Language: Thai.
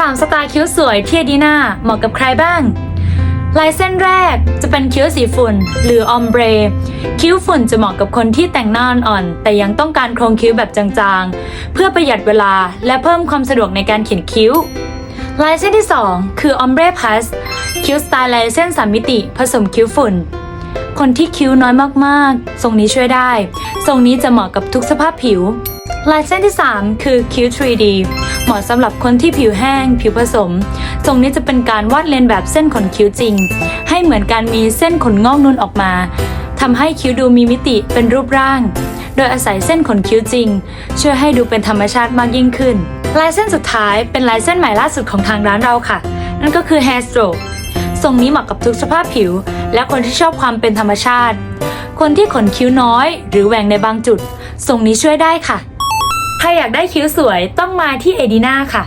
3 สไตล์คิ้วสวยที่ดีน่าเหมาะกับใครบ้าง ลายเส้นแรกจะเป็นคิ้วสีฝุ่น หรือออมเบร คิ้วฝุ่นจะเหมาะกับคนที่แต่งหน้าอ่อนแต่ยังต้องการโครงคิ้วแบบจางๆ เพื่อประหยัดเวลาและเพิ่มความสะดวกในการเขียนคิ้ว ลายเส้นที่ 2 คือออมเบรพัสคิ้วสไตล์ลายเส้นสามมิติ ผสมคิ้วฝุ่นคนที่คิ้วน้อยมากๆ ทรงนี้ช่วยได้ ทรงนี้จะเหมาะกับทุกสภาพผิว ลายเส้นที่ 3 คือคิ้ว 3D เหมาะสำหรับคนที่ผิวแห้ง ผิวผสมทรงนี้จะเป็นการวาดเลียนแบบเส้นขนคิ้วจริง ให้เหมือนการมีเส้นขนงอกนูนออกมาทำให้คิ้วดูมีมิติเป็นรูปร่าง โดยอาศัยเส้นขนคิ้วจริง ช่วยให้ดูเป็นธรรมชาติมากยิ่งขึ้น ลายเส้นสุดท้ายเป็นลายเส้นใหม่ล่าสุดของทางร้านเราค่ะ นั่นก็คือ hair stroke ทรงนี้เหมาะกับทุกสภาพผิว และคนที่ชอบความเป็นธรรมชาติ คนที่ขนคิ้วน้อย หรือแหว่งในบางจุดทรงนี้ช่วยได้ค่ะ ใครอยากได้คิ้วสวยต้องมาที่เอดีนาค่ะ